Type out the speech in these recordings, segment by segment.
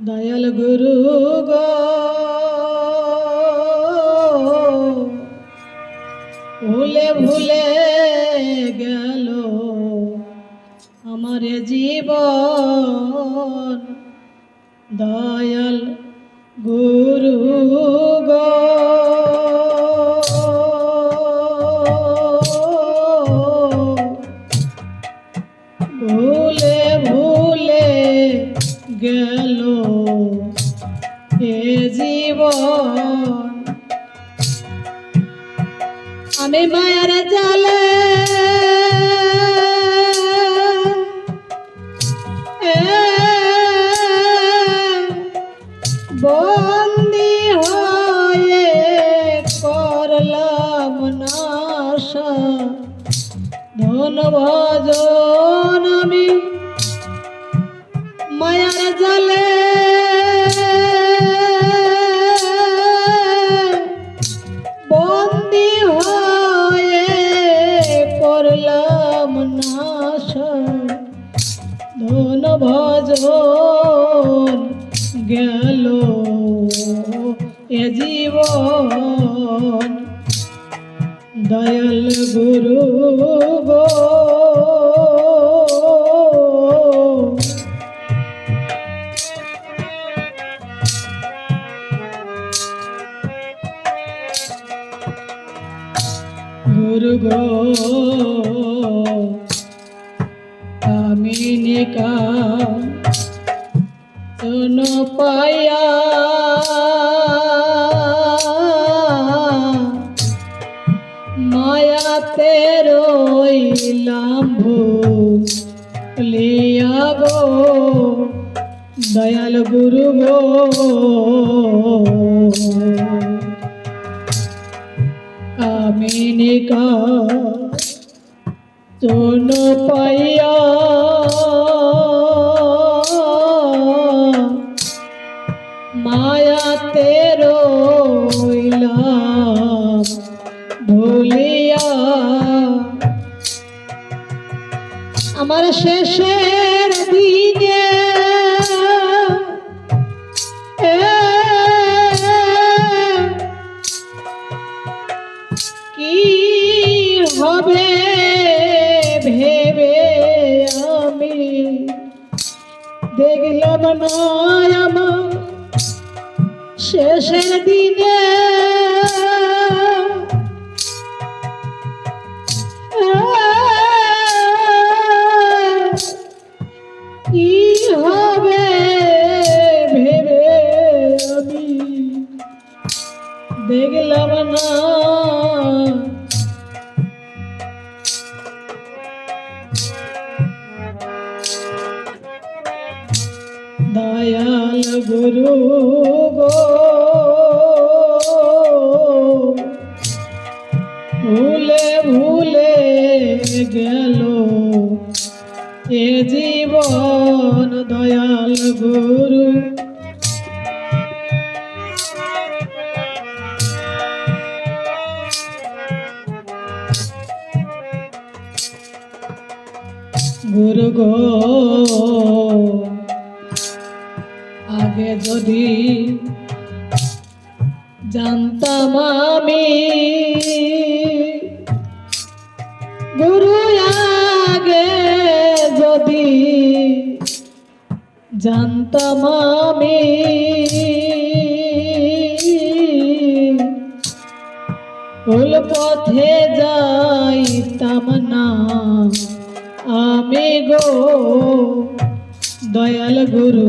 দয়াল গুরু গো। ভুলে ভুলে গেল আমার জীবন। দয়াল গুরু গো। গেল এ জীবন। আমি মায়ার এ বন্দি হয়ে করলাম ভজন আমি ভজন গেল এ জীবন। দয়াল গুরু গো গুরু গো আমি নিকা শোনো পায়া। মায়াতে রইলাম ভুলিয়া গো দয়াল গুরু গো। কামিনিকা চোন পাইয়া। মায়াতে রইলাম ভুলিয়া। আমার শেষের দিনে কি হবে? দেখলাম না আমার শেষের দিনে। কি হবে ভেবে আমি? দেখলাম না। গুরু গো ভুলে ভুলে গেল এ জীবন দয়াল গুরু গুরু গো আগে যদি জানতাম আমি। গুরু আগে যদি জানতাম আমি। ভুল পথে যাইতাম না আমি গো দয়াল গুরু।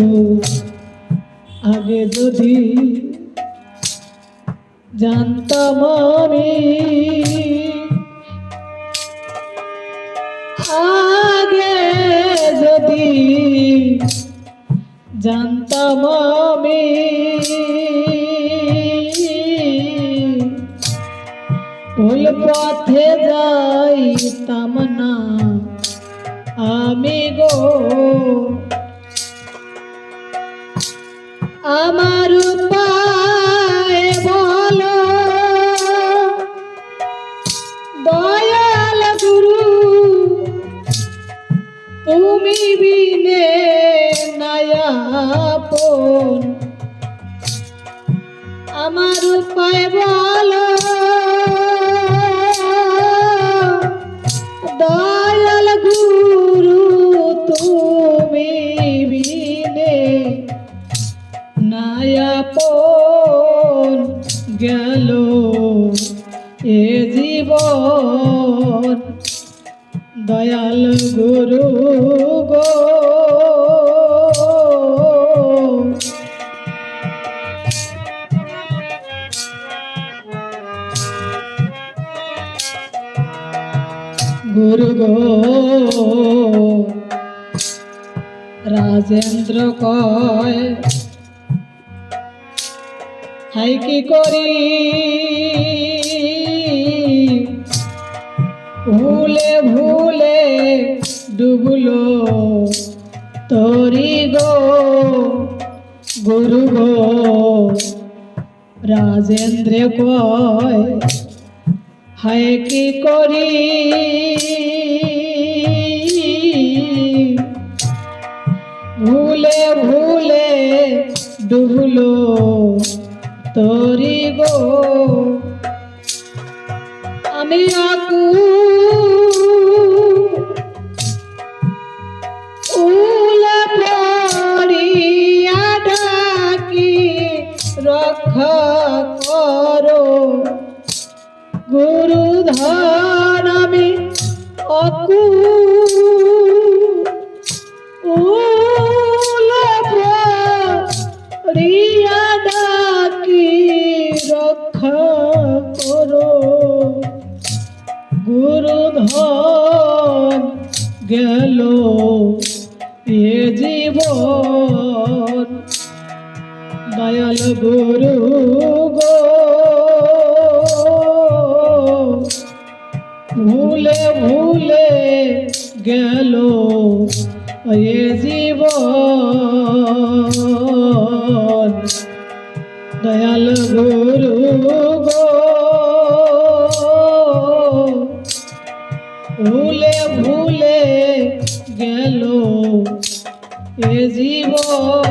আগে যদি জানতাম আমি আগে যদি জানতাম আমি ভুল পথে যাইতাম না আমি গো গো। গুরু গো রাজেন্দ্র কয় হাই কি করি? ভুলে ভুলে ডুবলো। তরি গো গুরু গো। রাজেন্দ্র কয় হায় কি করি? ধন আমি অকু রিয়া ডাকি রক্ষা করো। গুরু ধন গেল এ জীবন। দয়াল গুরু গো গেল এ জীবন। দয়াল গুরু গো ভুলে ভুলে গেল এ জীবন।